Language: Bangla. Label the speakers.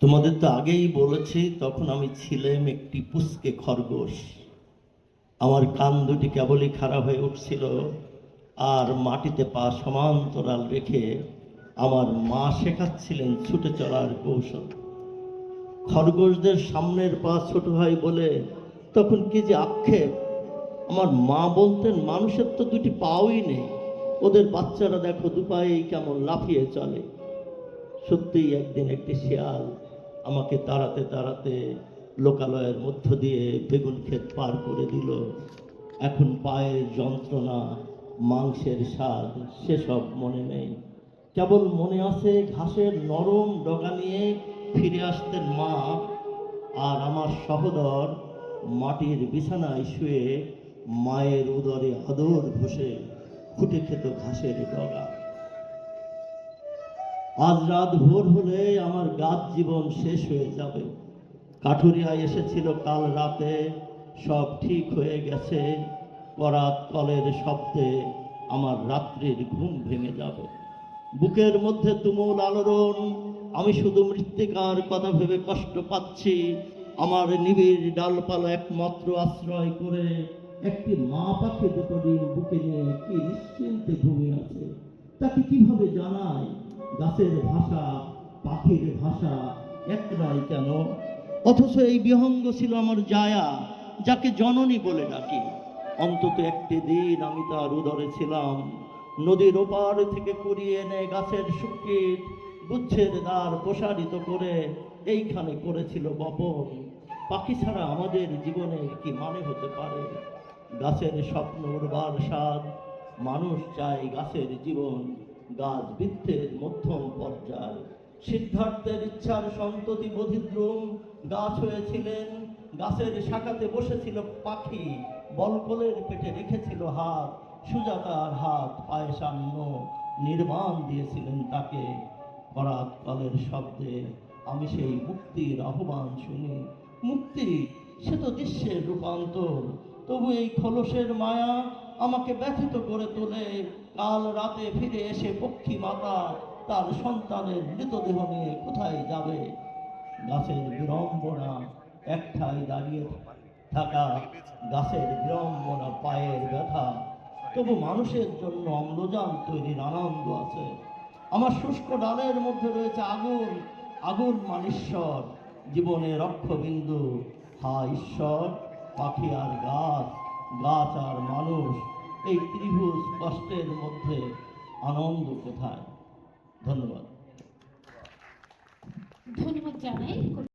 Speaker 1: তোমাদের তো আগেই বলেছি, তখন আমি ছিলাম একটি পুষ্কে খরগোশ। আমার কান দুটি কেবলই খারাপ হয়ে উঠছিল আর মাটিতে পা সমান্তরাল রেখে আমার মা শেখাচ্ছিলেন ছুটে চলার কৌশল। খরগোশদের সামনের পা ছোট হয় বলে তখন কি যে আক্ষেপ। আমার মা বলতেন, মানুষের তো দুটি পাওই নেই। ওদের বাচ্চারা দেখো দুপায়েই কেমন লাফিয়ে চলে। সত্যিই একদিন একটি শিয়াল আমাকে তাড়াতে তাড়াতে লোকালয়ের মধ্য দিয়ে বেগুন ক্ষেত পার করে দিল। এখন পায়ের যন্ত্রণা, মাংসের স্বাদ, সেসব মনে নেই। কেবল মনে আছে ঘাসের নরম ডগা নিয়ে ফিরে আসতেন মা আর আমার সহদর মাটির বিছানায় শুয়ে মায়ের উদরে আদর ঘষে খুঁটে খেত ঘাসের ডগা। আজ রাত ভোর হলে আমার গাছ জীবন শেষ হয়ে যাবে। কাঠুরিয়া এসেছিল কাল রাতে, সব ঠিক হয়ে গেছে। করাত কলের শব্দে আমার রাত্রির ঘুম ভেঙে যাবে। বুকের মধ্যে তুমুল আলোড়ন, আমি শুধু মৃত্তিকার কথা ভেবে কষ্ট পাচ্ছি। আমার নিবিড় ডালপালা একমাত্র আশ্রয় করে একটি মা পাখি দুটো বুকে নিয়ে কি নিশ্চিন্তে ঘুমিয়ে আছে, তাকে কীভাবে জানাই গাছের ভাষা, পাখির ভাষা একটাই কেন? অথচ এই বিহঙ্গ ছিল আমার জায়া, যাকে জননী বলে ডাকি। অন্তত একটি দিন আমি তার উদরে ছিলাম। নদীর ওপার থেকে কুড়িয়ে এনে গাছের শুকিত গুচ্ছের দ্বার প্রসারিত করে এইখানে করেছিল বপন। পাখি ছাড়া আমাদের জীবনে কি মানে হতে পারে? গাছের স্বপ্ন উড়বার স্বাদ মানুষ চায় গাছের জীবন গাছ বৃত্তের মধ্যম পর্যায়। সিদ্ধার্থের ইচ্ছার সন্ততি বধিদ্রুম গাছ হয়েছিলেন। গাছের শাখাতে বসেছিল পাখি, বলকলের পেটে রেখেছিল হাত, সুজাতার হাত পায়ে সামন্য নির্মাণ দিয়েছিলেন তাকে। করাত কলের শব্দে আমি সেই মুক্তির আহ্বান শুনি। মুক্তি, সে তো দৃশ্যের রূপান্তর। তবু এই খোলসের মায়া আমাকে ব্যথিত করে তোলে। কাল রাতে ফিরে এসে পক্ষী মাতা তার সন্তানের মৃতদেহ নিয়ে কোথায় যাবে? গাছের বিড়ম্বনা একঠাই দাঁড়িয়ে থাকা। গাছের বিড়ম্বনা, পায়ের ব্যথা। তবু মানুষের জন্য অম্লজান তৈরির আনন্দ আছে। আমার শুষ্ক ডালের মধ্যে রয়েছে আগুন। আগুন মানেশ্বর জীবনের অক্ষবিন্দু হা, ঈশ্বর। পাখি আর গাছ গাছ আর মানুষ, এই ত্রিভুজ কষ্টের মধ্যে আনন্দ কোথায়? ধন্যবাদ।
Speaker 2: ধন্যবাদ জানাই।